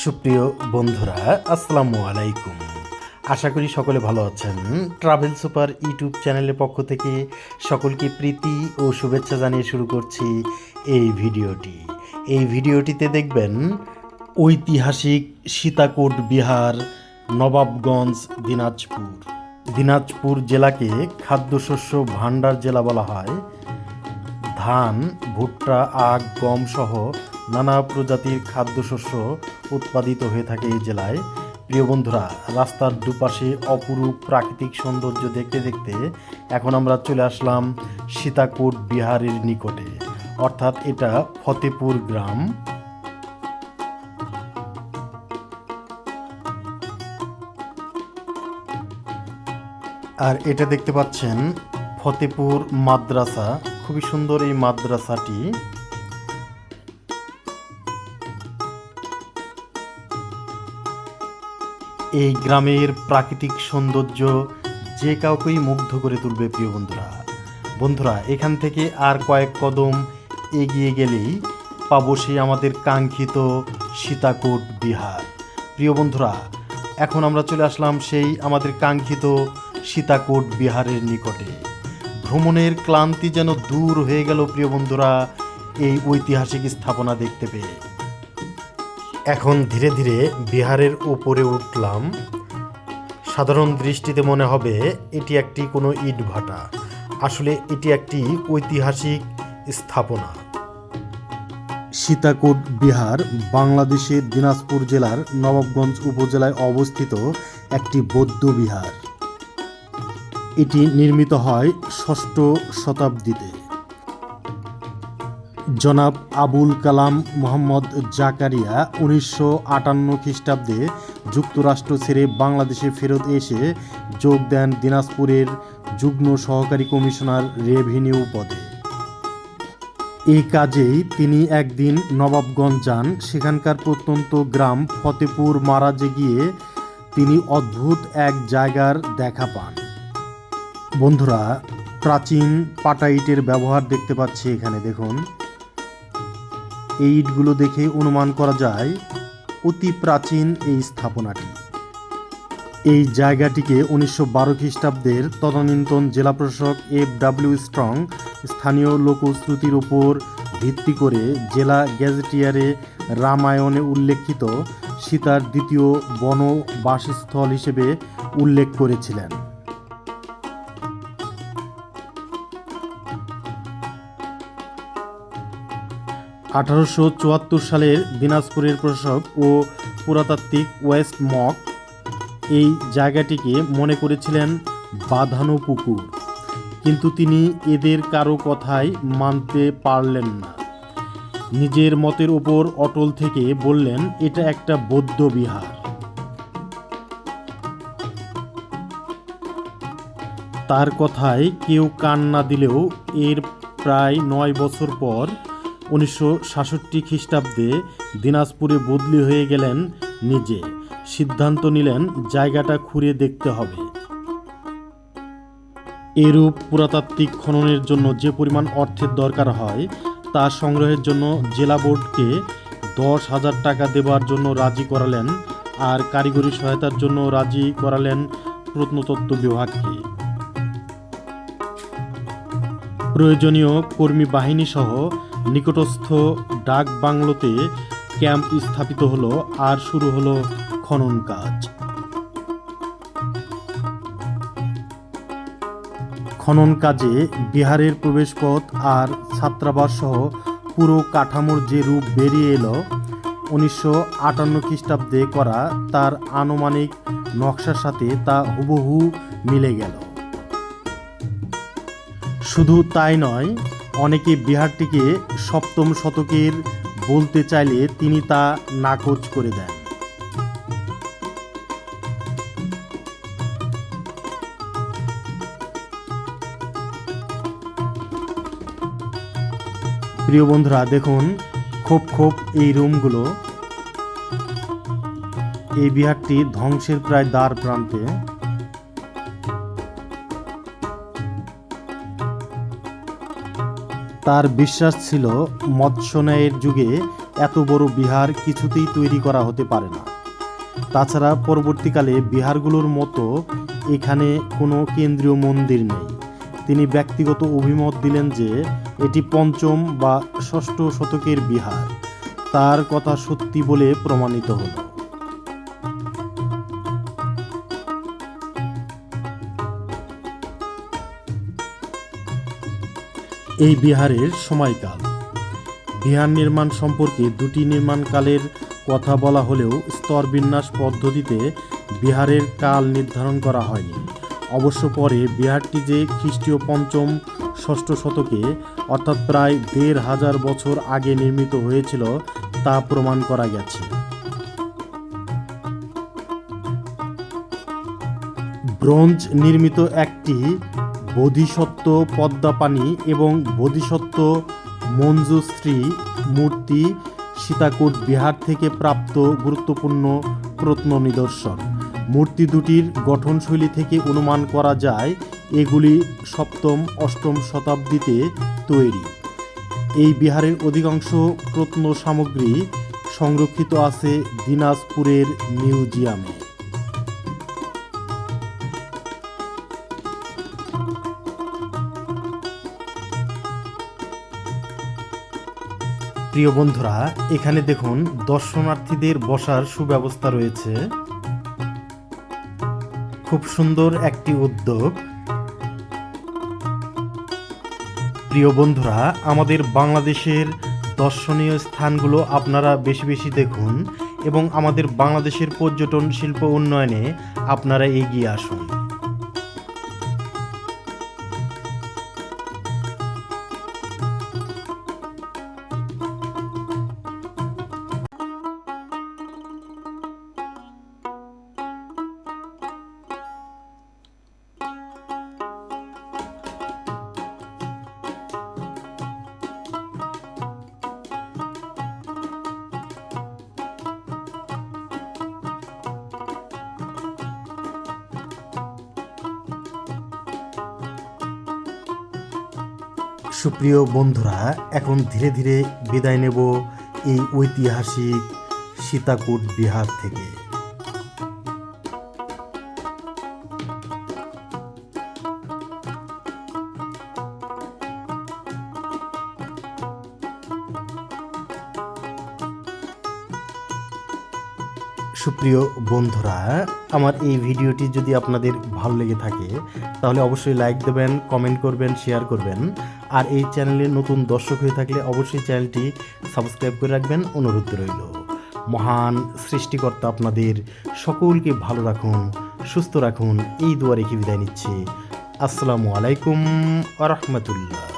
সুপ্রিয় বন্ধুরা, আসসালামু আলাইকুম। আশা করি সকলে ভালো আছেন। ট্রাভেল সুপার ইউটিউব চ্যানেলের পক্ষ থেকে সকলকে প্রীতি ও শুভেচ্ছা জানিয়ে শুরু করছি এই ভিডিওটি। এই ভিডিওটিতে দেখবেন ঐতিহাসিক সীতাকোট বিহার, নবাবগঞ্জ, দিনাজপুর। দিনাজপুর জেলাকে খাদ্যশস্য ভাণ্ডার জেলা বলা হয়। ধান, ভুট্টা, আখ, গম সহ নানা প্রজাতির খাদ্যশস্য উৎপাদিত হয়ে থাকে এই জেলায়। প্রিয় বন্ধুরা, রাস্তার দুপাশে অপরূপ প্রাকৃতিক সৌন্দর্য দেখতে দেখতে এখন আমরা চলে আসলাম সীতাকোট বিহারের নিকটে। অর্থাৎ এটা ফতেপুর গ্রাম। আর এটা দেখতে পাচ্ছেন ফতেপুর মাদ্রাসা। খুবই সুন্দর এই মাদ্রাসাটি। এই গ্রামের প্রাকৃতিক সৌন্দর্য যে কাউকেই মুগ্ধ করে তুলবে প্রিয় বন্ধুরা। বন্ধুরা, এখান থেকে আর কয়েক কদম এগিয়ে গেলেই পাবো সেই আমাদের কাঙ্ক্ষিত সীতাকোট বিহার। প্রিয় বন্ধুরা, এখন আমরা চলে আসলাম সেই আমাদের কাঙ্ক্ষিত সীতাকোট বিহারের নিকটে। ভ্রমণের ক্লান্তি যেন দূর হয়ে গেল প্রিয় বন্ধুরা, এই ঐতিহাসিক স্থাপনা দেখতে পেয়ে। এখন ধীরে ধীরে বিহারের উপরে উঠলাম। সাধারণ দৃষ্টিতে মনে হবে এটি একটি কোনো ইট ভাটা। আসলে এটি একটি ঐতিহাসিক স্থাপনা। সীতাকোট বিহার বাংলাদেশের দিনাজপুর জেলার নবাবগঞ্জ উপজেলায় অবস্থিত একটি বৌদ্ধ বিহার। এটি নির্মিত হয় ষষ্ঠ শতাব্দীতে। জনাব আবুল কালাম মোহাম্মদ জাকারিয়া উনিশশো আটান্ন খ্রিস্টাব্দে যুক্তরাষ্ট্র ছেড়ে বাংলাদেশে ফেরত এসে যোগ দেন দিনাজপুরের যুগ্ম সহকারী কমিশনার রেভিনিউ পদে। এই কাজেই তিনি একদিন নবাবগঞ্জ যান। সেখানকার প্রত্যন্ত গ্রাম ফতেপুর মারাজে গিয়ে তিনি অদ্ভুত এক জায়গার দেখা পান। বন্ধুরা, প্রাচীন পাটাইটের ব্যবহার দেখতে পাচ্ছি এখানে, দেখুন। এই ইটগুলো দেখে অনুমান করা যায় অতি প্রাচীন এই স্থাপনাটি। এই জায়গাটিকে উনিশশো বারো খ্রিস্টাব্দের তদানীন্তন জেলা প্রশাসক এফ ডাব্লিউ স্ট্রং স্থানীয় লোকশ্রুতির ওপর ভিত্তি করে জেলা গ্যাজেটিয়ারে রামায়ণে উল্লেখিত সীতার দ্বিতীয় বনবাসস্থল হিসেবে উল্লেখ করেছিলেন। আঠারোশো চুয়াত্তর সালের দিনাজপুরের প্রশাসক ও পুরাতাত্ত্বিক ওয়েস্ট মক এই জায়গাটিকে মনে করেছিলেন বাঁধানো পুকুর। কিন্তু তিনি এদের কারও কথাই মানতে পারলেন না। নিজের মতের ওপর অটল থেকে বললেন, এটা একটা বৌদ্ধ বিহার। তার কথায় কেউ কান না দিলেও এর প্রায় নয় বছর পর উনিশশো সাতষট্টি খ্রিস্টাব্দে দিনাজপুরে বদলি হয়ে গেলেন নিজে। সিদ্ধান্ত নিলেন জায়গাটা খুঁড়ে দেখতে হবে। এরূপ পুরাতাত্ত্বিক খননের জন্য যে পরিমাণ অর্থের দরকার হয়, তা সংগ্রহের জন্য জেলা বোর্ডকে দশ হাজার টাকা দেওয়ার জন্য রাজি করালেন আর কারিগরি সহায়তার জন্য রাজি করালেন প্রত্নতত্ত্ব বিভাগকে। প্রয়োজনীয় কর্মী বাহিনী সহ নিকটস্থ ডাক বাংলোতে ক্যাম্প স্থাপিত হলো আর শুরু হলো খনন কাজ। খনন কাজে বিহারের প্রবেশপথ আর ছাত্রাবাস সহ পুরো কাঠামোর যে রূপ বেরিয়ে এলো, উনিশশো আটান্ন খ্রিস্টাব্দে করা তার আনুমানিক নকশার সাথে তা হুবহু মিলে গেল। শুধু তাই নয় অনেকে বিহারটিকে সপ্তম শতকের বলতে চাইলে তিনি তা নাকচ করে দেন। প্রিয় বন্ধুরা, দেখুন খোপ খোপ এই রুমগুলো। এই বিহারটি ধ্বংসের প্রায় দ্বার প্রান্তে। তার বিশ্বাস ছিল মৎস্য ন্যায়ের যুগে এত বড় বিহার কিছুতেই তৈরি করা হতে পারে না। তাছাড়া পরবর্তীকালে বিহারগুলোর মতো এখানে কোনো কেন্দ্রীয় মন্দির নেই। তিনি ব্যক্তিগত অভিমত দিলেন যে এটি পঞ্চম বা ষষ্ঠ শতকের বিহার। তার কথা সত্যি বলে প্রমাণিত হলো। এই বিহারের সময়কাল। বিহার নির্মাণ সম্পর্কে দুটি নির্মাণকালের কথা বলা হলেও স্তরবিন্যাস পদ্ধতিতে বিহারের কাল নির্ধারণ করা হয়নি। অবশ্য পরে বিহারটি যে খ্রিস্টীয় পঞ্চম ষষ্ঠ শতকে, অর্থাৎ প্রায় দেড় হাজার বছর আগে নির্মিত হয়েছিল, তা প্রমাণ করা গেছে। ব্রোঞ্জ নির্মিত একটি বোধিসত্ত্ব পদ্মাপানি এবং বোধিসত্ত্ব মঞ্জুশ্রী মূর্তি সীতাকূট বিহার থেকে প্রাপ্ত গুরুত্বপূর্ণ প্রত্ন নিদর্শন মূর্তি দুটির গঠনশৈলী থেকে অনুমান করা যায়, এগুলি সপ্তম, অষ্টম শতাব্দীতে তৈরি। এই বিহারের অধিকাংশ প্রত্ন সামগ্রী সংরক্ষিত আছে দিনাজপুরের মিউজিয়ামে। প্রিয় বন্ধুরা, এখানে দেখুন দর্শনার্থীদের বসার সুব্যবস্থা রয়েছে। খুব সুন্দর একটি উদ্যোগ। প্রিয় বন্ধুরা, আমাদের বাংলাদেশের দর্শনীয় স্থানগুলো আপনারা বেশি বেশি দেখুন এবং আমাদের বাংলাদেশের পর্যটন শিল্প উন্নয়নে আপনারা এগিয়ে আসুন। সুপ্রিয় বন্ধুরা, এখন ধীরে ধীরে বিদায় নেব এই ঐতিহাসিক সীতাকুট বিহার থেকে। সুপ্রিয় বন্ধুরা, আমার এই ভিডিওটি যদি আপনাদের ভালো লেগে থাকে, তাহলে অবশ্যই লাইক দেবেন কমেন্ট করবেন শেয়ার করবেন। আর এই চ্যানেলে নতুন দর্শক হয়ে থাকলে অবশ্যই চ্যানেলটি সাবস্ক্রাইব করে রাখবেন। অনুরোধ রইল। মহান সৃষ্টিকর্তা আপনাদের সকলকে ভালো রাখুন, সুস্থ রাখুন। এই দুয়ারে কি বিদায় নিচ্ছে। আসসালামু আলাইকুম আ রহমতুল্লাহ।